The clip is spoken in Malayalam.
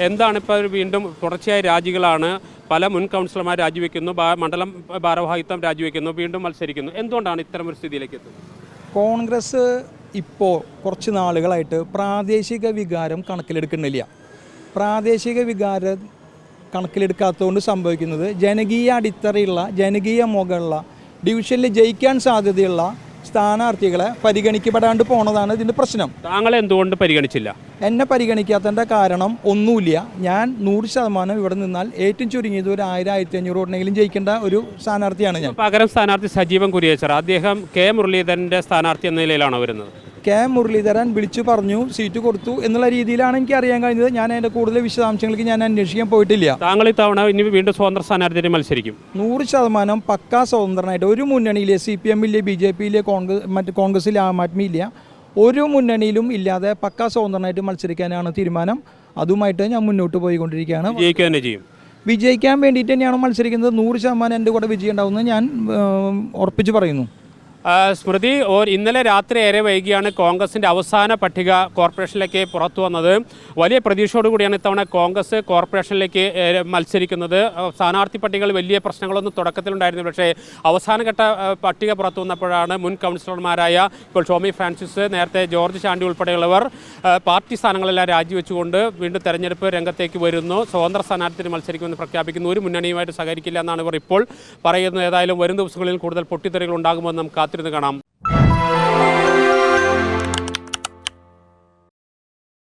എന്താണ് ഇപ്പോൾ വീണ്ടും തുടർച്ചയായ രാജികളാണ് പല മുൻ കൗൺസിലർമാർ രാജിവെക്കുന്നു മണ്ഡലം ഭാരവാഹിത്വം രാജിവെക്കുന്നു വീണ്ടും മത്സരിക്കുന്നു. എന്തുകൊണ്ടാണ് ഇത്തരം ഒരു സ്ഥിതിയിലേക്ക് എത്തുന്നത്? കോൺഗ്രസ് ഇപ്പോൾ കുറച്ച് നാളുകളായിട്ട് പ്രാദേശിക വികാരം കണക്കിലെടുക്കുന്നില്ല. പ്രാദേശിക വികാരം കണക്കിലെടുക്കാത്തതുകൊണ്ട് സംഭവിക്കുന്നത് ജനകീയ അടിത്തറയുള്ള ജനകീയ മുകളുള്ള ഡിവിഷനിൽ ജയിക്കാൻ സാധ്യതയുള്ള സ്ഥാനാർത്ഥികളെ പരിഗണിക്കപ്പെടാണ്ട് പോണതാണ് ഇതിന്റെ പ്രശ്നം. താങ്കൾ എന്തുകൊണ്ട് പരിഗണിച്ചില്ല? എന്നെ പരിഗണിക്കാത്തതിന്റെ കാരണം ഒന്നുമില്ല. ഞാൻ നൂറ് ശതമാനം ഇവിടെ നിന്നാൽ ഏറ്റവും ചുരുങ്ങിയത് ഒരു ആയിരം ആയിരത്തി അഞ്ഞൂറ് വോട്ടിനെങ്കിലും ജയിക്കേണ്ട ഒരു സ്ഥാനാർത്ഥിയാണ് ഞാൻ. പകരം സ്ഥാനാർത്ഥി സജീവൻ കുരിയേച്ചർ. അദ്ദേഹം കെ മുരളീധരന്റെ സ്ഥാനാർത്ഥി എന്ന നിലയിലാണോ വരുന്നത്? കെ മുരളീധരൻ വിളിച്ചു പറഞ്ഞു സീറ്റ് കൊടുത്തു എന്നുള്ള രീതിയിലാണ് എനിക്ക് അറിയാൻ കഴിഞ്ഞത്. ഞാൻ അതിന്റെ കൂടുതൽ വിശദാംശങ്ങൾക്ക് ഞാൻ അന്വേഷിക്കാൻ പോയിട്ടില്ല. താങ്കൾ ഇത്തവണ ഇനി വീണ്ടും സ്വതന്ത്ര സ്ഥാനാർത്ഥിയെ മത്സരിക്കും. നൂറ് ശതമാനം പക്കാ സ്വതന്ത്രനായിട്ട് ഒരു മുന്നണിയിലെ സി പി എമ്മിലെ ബി ജെ പിയിലെ കോൺഗ്രസ് മറ്റ് കോൺഗ്രസിലെ ആം ആദ്മി ഇല്ല. ഒരു മുന്നണിയിലും ഇല്ലാതെ പക്കാ സ്വതന്ത്രനായിട്ട് മത്സരിക്കാനാണ് തീരുമാനം. അതുമായിട്ട് ഞാൻ മുന്നോട്ട് പോയിക്കൊണ്ടിരിക്കുകയാണ്. ചെയ്യും. വിജയിക്കാൻ വേണ്ടിയിട്ട് തന്നെയാണ് മത്സരിക്കുന്നത്. നൂറ് ശതമാനം എന്റെ കൂടെ വിജയം ഉണ്ടാവുമെന്ന് ഞാൻ ഉറപ്പിച്ച് പറയുന്നു. സ്മൃതി ഓർ ഇന്നലെ രാത്രി ഏറെ വൈകിയാണ് കോൺഗ്രസിന്റെ അവസാന പട്ടിക കോർപ്പറേഷനിലേക്ക് പുറത്തു വന്നത്. വലിയ പ്രതീക്ഷയോടുകൂടിയാണ് ഇത്തവണ കോൺഗ്രസ് കോർപ്പറേഷനിലേക്ക് മത്സരിക്കുന്നത്. സ്ഥാനാർത്ഥി പട്ടികകൾ വലിയ പ്രശ്നങ്ങളൊന്നും തുടക്കത്തിലുണ്ടായിരുന്നു പക്ഷേ അവസാനഘട്ട പട്ടിക പുറത്തു വന്നപ്പോഴാണ് മുൻ കൗൺസിലർമാരായ ഇപ്പോൾ ഷോമി ഫ്രാൻസിസ് നേരത്തെ ജോർജ് ചാണ്ടി ഉൾപ്പെടെയുള്ളവർ പാർട്ടി സ്ഥാനങ്ങളെല്ലാം രാജിവെച്ചുകൊണ്ട് വീണ്ടും തെരഞ്ഞെടുപ്പ് രംഗത്തേക്ക് വരുന്നു. സ്വതന്ത്ര സ്ഥാനാർത്ഥിന് മത്സരിക്കുമെന്ന് പ്രഖ്യാപിക്കുന്നു. ഒരു മുന്നണിയുമായിട്ട് സഹകരിക്കില്ല എന്നാണ് ഇവർ ഇപ്പോൾ പറയുന്നത്. ഏതായാലും വരും ദിവസങ്ങളിൽ കൂടുതൽ പൊട്ടിത്തെറികൾ ഉണ്ടാകുമെന്ന് നമുക്ക് കാത്തിരുന്ന് കാണാം.